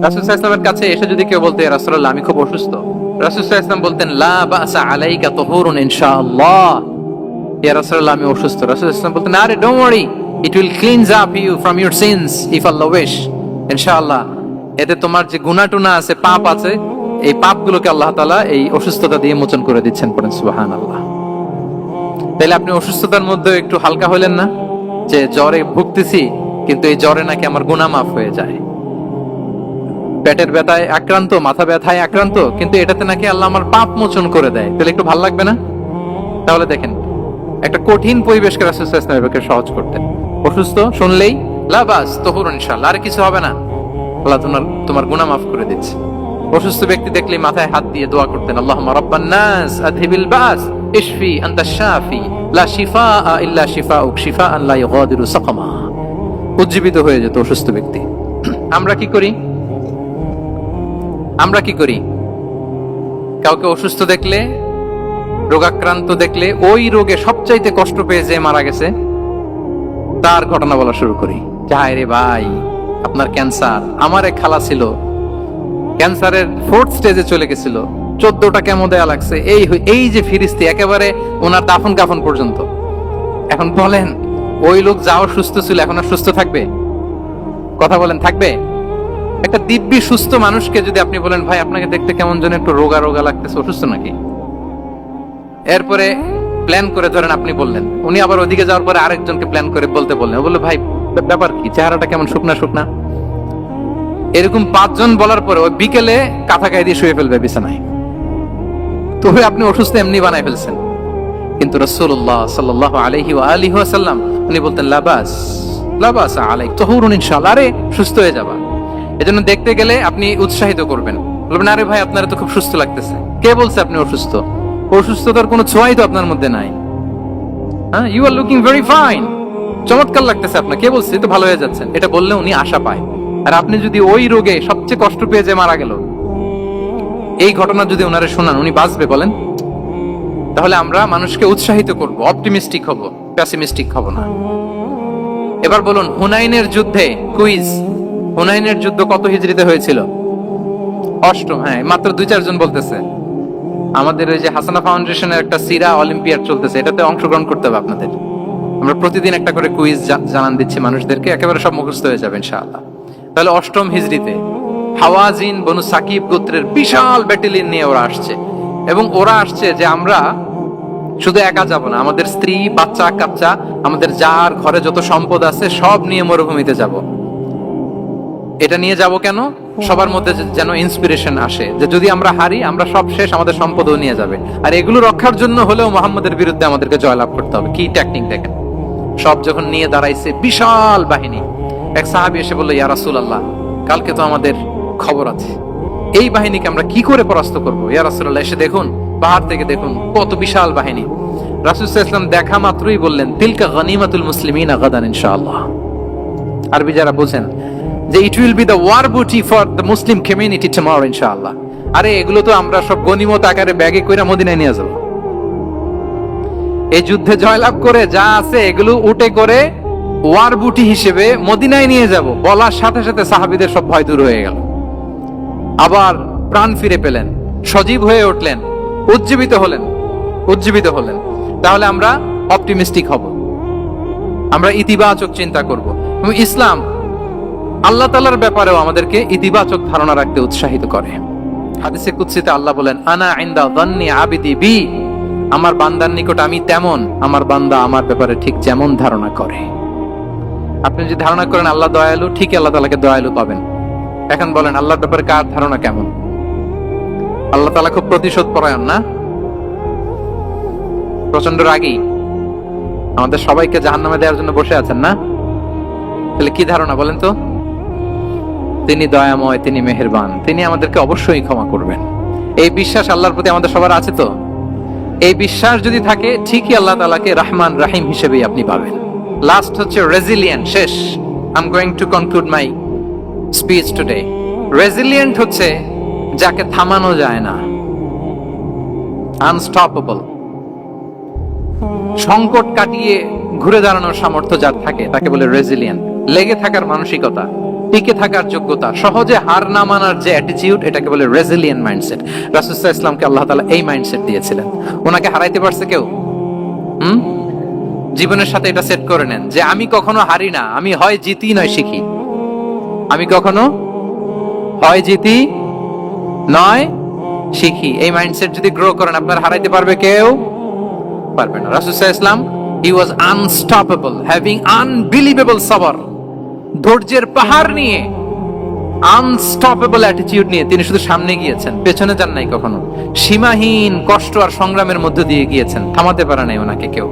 রাসুল কাছে এসে যদি কেউ বলতে রাসুল্লাহ আমি খুব অসুস্থ। বলতেন, লা তহুরুন ইনশাআল্লাহ। ইয়া রাসূলুল্লাহ, আমি অসুস্থ। বলতেন, আরে don't worry it will up you from your sins if Allah wish ইনশাআল্লাহ, এতে তোমার যে গুনাহ টুনা আছে, পাপ আছে, এই পাপগুলোকে আল্লাহ তাআলা এই অসুস্থতা দিয়ে মোচন করে দিচ্ছেন পড়েন, সুবহানাল্লাহ। তাহলে আপনি অসুস্থতার মধ্যে একটু হালকা হলেন না? যে জ্বরে ভুগতেছি, কিন্তু এই জ্বরে নাকি আমার গুনাহ মাফ হয়ে যায়। পেটের ব্যথায় আক্রান্ত, মাথা ব্যথায় আক্রান্ত, কিন্তু এটাতে নাকি আল্লাহ আমার পাপ মোচন করে দেয়। তাহলে একটু ভালো লাগবে না? তাহলে দেখেন, একটা কঠিন পরিবেশকে রাসূল সাল্লাল্লাহু সহজ করতেন অসুস্থ, শুনলেই লাবাস তহুর ইনশাআল্লাহ, আর কিছু হবে না। আল্লাহ তোমার তোমার গুনাহ মাফ করে দিচ্ছে। অসুস্থ ব্যক্তি দেখলে মাথায় হাত দিয়ে দোয়া করতেন আল্লাহ রাব্বান নাস বাস, ইশফি আনতা শাফি, লা শিফাআ ইল্লা শিফাউক, শিফাআন লা ইউগাদিরু সাকামা। উজ্জীবিত হয়ে যেত অসুস্থ ব্যক্তি। আমরা কি করি? আমরা কি করি? কাউকে অসুস্থ দেখলে, রোগাক্রান্ত দেখলে, ওই রোগে সবচাইতে কষ্ট পেয়ে যে মারা গেছে, তার ঘটনা বলা শুরু করি। যাহাই রে ভাই, আপনার ক্যান্সার, আমার এক খালা ছিল, ক্যান্সারের ফোর্থ স্টেজে চলে গেছিল, চোদ্দটা কেমন দেয়া লাগছে, এই এই যে ফিরিস্তি, একেবারে ওনার দাফন কাফন পর্যন্ত। এখন বলেন, ওই লোক যাও সুস্থ ছিল, এখন আর সুস্থ থাকবে? কথা বলেন, থাকবে? একটা দিব্যি, সুস্থ মানুষকে যদি আপনি বলেন, ভাই, আপনাকে দেখতে কেমন যেন একটু রোগা রোগা লাগতেছে, অসুস্থ নাকি? এরপরে প্ল্যান করে ধরেন আপনি বললেন। উনি আবার ওদিকে যাওয়ার পরে আরেকজনকে প্ল্যান করে বলতে বললেন। বলল, ভাই ব্যাপার কি? চেহারাটা কেমন শুকনা শুকনা? এরকম পাঁচজন বলার পরে ওই বিকেলে কাঁথা গায়ে দিয়ে শুয়ে ফেলবে বিছানায়। তবে আপনি অসুস্থ এমনি বানাই ফেলছেন। কিন্তু রসুল্লাহ সাল্লাহ আলহি আলিহি আসাল্লাম উনি বলতেন, লাবাস লাবাস আলাই তহুরুন ইনশাআল্লাহ। আরে, সুস্থ হয়ে যাবা। এজন্য দেখতে গেলে আপনি উৎসাহিত করবেন। বলবেন, আরে ভাই, আপনার তো খুব সুস্থ লাগতেছে। কে বলছে আপনি অসুস্থ? অসুস্থতার কোনো ছোঁয়াই তো আপনার মধ্যে নাই। হ্যাঁ you are looking very fine চমৎকার লাগতেছে আপনার। কে বলছে? তো ভালো হয়ে যাচ্ছেন এটা বললে উনি আশা পায়। আর আপনি যদি ওই রোগে সবচেয়ে কষ্ট পেয়ে যে মারা গেল, এই ঘটনা যদি ওনারে শোনান, উনি বাঁচবে বলেন? তাহলে আমরা মানুষকে উৎসাহিত করব, অপটিমিস্টিক হব, প্যাসিমিস্টিক হব না। এবার বলুন, হুনাইনের যুদ্ধে কুইজ হুনাইনের যুদ্ধ কত হিজড়িতে হয়েছিল? অষ্টম হ্যাঁ মাত্র দুই চারজন বলতেছে। আমাদের ওই যে হাসানা ফাউন্ডেশনের একটা সিরা অলিম্পিয়াড চলতেছে, এটাতে অংশগ্রহণ করতে হবে আপনাদের। আমরা প্রতিদিন একটা করে কুইজ জানান দিচ্ছি মানুষদেরকে, একেবারে সব মুখস্থ হয়ে যাবে ইনশাআল্লাহ। তাহলে অষ্টম হিজড়িতে হাওয়াজিন, বনু সাকিব গোত্রের বিশাল ব্যাটালিয়ন নিয়ে ওরা আসছে। এবং ওরা আসছে যে আমরা শুধু একা যাব না, আমাদের স্ত্রী, বাচ্চা, কাচ্চা, আমাদের যার ঘরে যত সম্পদ আছে সব নিয়ে মরুভূমিতে যাব। এটা নিয়ে যাব কেন? সবার মধ্যে যেন ইন্সপিরেশন আসে। যে যদি আমরা হারি, আমরা সব শেষ আমাদের সম্পদও নিয়ে যাবে। আর এগুলো রক্ষার জন্য হলেও মোহাম্মদের বিরুদ্ধে আমাদেরকে জয়লাভ করতে হবে। কি টেকনিক দেখেন? সব যখন নিয়ে দাঁড়াইছে বিশাল বাহিনী। এক সাহাবি এসে বলল, ইয়া রাসূলুল্লাহ, কালকে তো আমাদের খবর আছে। এই বাহিনীকে আমরা কি করে পরাস্ত করব? ইয়া রাসূলুল্লাহ, এসে দেখুন, পাহাড় থেকে দেখুন, কত বিশাল বাহিনী। রাসূল ওয়াসাল্লাম দেখা মাত্রই বললেন, তিলকা গনিমাতুল মুসলিমিনা গাদান ইনশাআল্লাহ। আরবি যারা বোঝেন যে it will be the war booty for the Muslim community tomorrow ইনশাআল্লাহ আরে, এগুলো তো আমরা সব গনিমত আকারে ব্যাগে কইরা মদিনায় নিয়ে যাব। এই যুদ্ধে জয়লাভ করে যা আছে, এগুলো উঠে করে ওয়ার বুটি হিসেবে মদিনায় নিয়ে যাব। বলার সাথে সাথে সাহাবীদের সব ভয় দূর হয়ে গেল। আবার প্রাণ ফিরে পেলেন, সজীব হয়ে উঠলেন, উজ্জীবিত হলেন উজ্জীবিত হলেন। তাহলে আমরা অপটিমিস্টিক হব। আমরা ইতিবাচক চিন্তা করব। ইসলাম আল্লাহ তালার ব্যাপারেও আমাদেরকে ইতিবাচক ধারণা রাখতে উৎসাহিত করে। হাদিসে কুৎসিতে আল্লাহ বলেন, আনা ইন্দা দন্নি আবিদি বি। আমার বান্দার নিকট আমি তেমন, আমার বান্দা আমার ব্যাপারে ঠিক যেমন ধারণা করে। আপনি যদি ধারণা করেন আল্লাহ দয়ালু ঠিক আল্লাহ তালাকে দয়ালু পাবেন। এখন বলেন, আল্লাহর ব্যাপারে কার ধারণা কেমন? আল্লাহ তালা খুব প্রতিশোধ পরায়ণ না? প্রচণ্ড রাগী। আমাদের সবাইকে জাহান্নামে দেওয়ার জন্য বসে আছেন না? তাহলে কি ধারণা বলেন তো? তিনি দয়াময়, তিনি মেহেরবান। তিনি আমাদেরকে অবশ্যই ক্ষমা করবেন। এই বিশ্বাস আল্লাহর প্রতি আমাদের সবার আছে তো? এই বিশ্বাস যদি থাকে, ঠিকই আল্লাহ তালাকে রহমান রাহিম হিসেবেই আপনি পাবেন। লাস্ট হচ্ছে রেজিলিয়েন্ট শেষ। I going to conclude my speech today resilient হচ্ছে যাকে থামানো যায় না। আনস্টপেবল সংকট কাটিয়ে ঘুরে দাঁড়ানোর সামর্থ্য যার থাকে, তাকে বলে রেজিলিয়েন্ট লেগে থাকার মানসিকতা। টিকে থাকার যোগ্যতা, সহজে হার না মানার যে অ্যাটিটিউড এটাকে বলে রেজিলিয়েন্ট মাইন্ডসেট রাসুসাহ ইসলামকে আল্লাহ তালা এই মাইন্ডসেট দিয়েছিলেন। ওনাকে হারাইতে পারছে কেউ? হুম? জীবনের সাথে এটা সেট করে নেন যে আমি কখনো হারি না, আমি হয় জিতি নয় শিখি। আমি কখনো হয় জিতি নয় শিখি। এই মাইন্ডসেট যদি গ্রো করেন, আপনার হারাইতে পারবে কেউ? পারবে না। রাসুসাহ Islam he was unstoppable having unbelievable সবর ধৈর্যের পাহাড় নিয়ে আনস্টপেবল অ্যাটিটিউড নিয়ে তিনি শুধু সামনে গিয়েছেন, পেছনে যান নাই কখনো। সীমাহীন কষ্ট আর সংগ্রামের মধ্যে দিয়ে গিয়েছেন। থামাতে পারে নাই ওনাকে কেউ।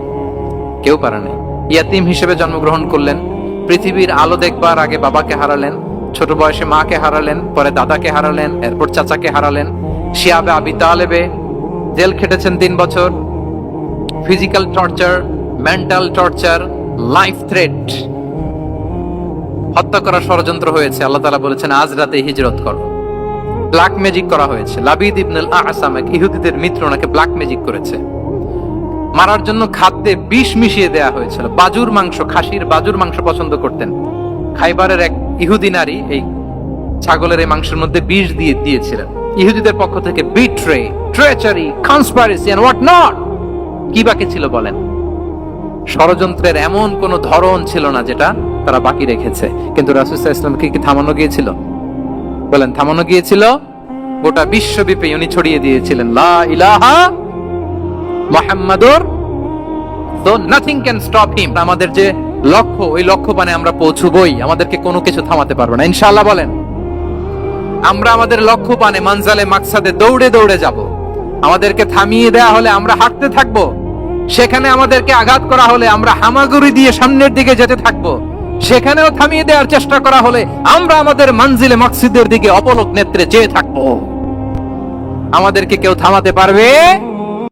কেউ পারে নাই। ইয়াতিম হিসেবে জন্মগ্রহণ করলেন, পৃথিবীর আলো দেখবার আগে বাবাকে হারালেন, ছোট বয়সে মাকে হারালেন, পরে দাদাকে হারালেন, এরপর চাচাকে হারালেন। শিয়াবে আবি তালেবে জেল খেটেছেন তিন বছর। Physical torture mental torture life threat হত্যা করার ষড়যন্ত্র হয়েছে, আল্লাহ তালা বলেছেন, আজ রাতে হিজরত করো। ব্ল্যাক ম্যাজিক করা হয়েছে। লাবিদ ইবনুল আসাম এক ইহুদিদের মিত্র ওনাকে ব্ল্যাক ম্যাজিক করেছে। মারার জন্য খাদ্যে বিষ মিশিয়ে দেয়া হয়েছিল। বাজুর মাংস, খাসির বাজুর মাংস পছন্দ করতেন। খাইবারের এক ইহুদি নারী এই ছাগলের এই মাংসের মধ্যে বিষ দিয়ে দিয়েছিলেন। ইহুদিদের পক্ষ থেকে betray treachery conspiracy and what not কি বাকি ছিল বলেন? ষড়যন্ত্রের এমন কোন ধরন ছিল না যেটা তারা বাকি রেখেছে। কিন্তু রাসুসাহ ইসলামকে কি থামানো গিয়েছিল? বলেন, থামানো গিয়েছিল? গোটা বিশ্বব্যাপী উনি ছড়িয়ে দিয়েছিলেন, লা ইলাহা মোহাম্মদুর তো নাথিং ক্যান স্টপ হিম আমাদের যে লক্ষ্য, ওই লক্ষ্য পানে আমরা পৌঁছবই। আমাদেরকে কোনো কিছু থামাতে পারবে না। ইনশাআল্লাহ বলেন, আমরা আমাদের লক্ষ্য পানে মানজালে, মাকসাদে দৌড়ে দৌড়ে যাব। আমাদেরকে থামিয়ে দেয়া হলে আমরা হাঁটতে থাকব। সেখানে আমাদেরকে আঘাত করা হলে আমরা হামাগুড়ি দিয়ে সামনের দিকে যেতে থাকব। সেখানেও থামিয়ে দেওয়ার চেষ্টা করা হলে আমরা আমাদের মানজিলে মাকসিদের দিকে অপলক নেত্রে চেয়ে থাকব। আমাদেরকে কেউ থামাতে পারবে?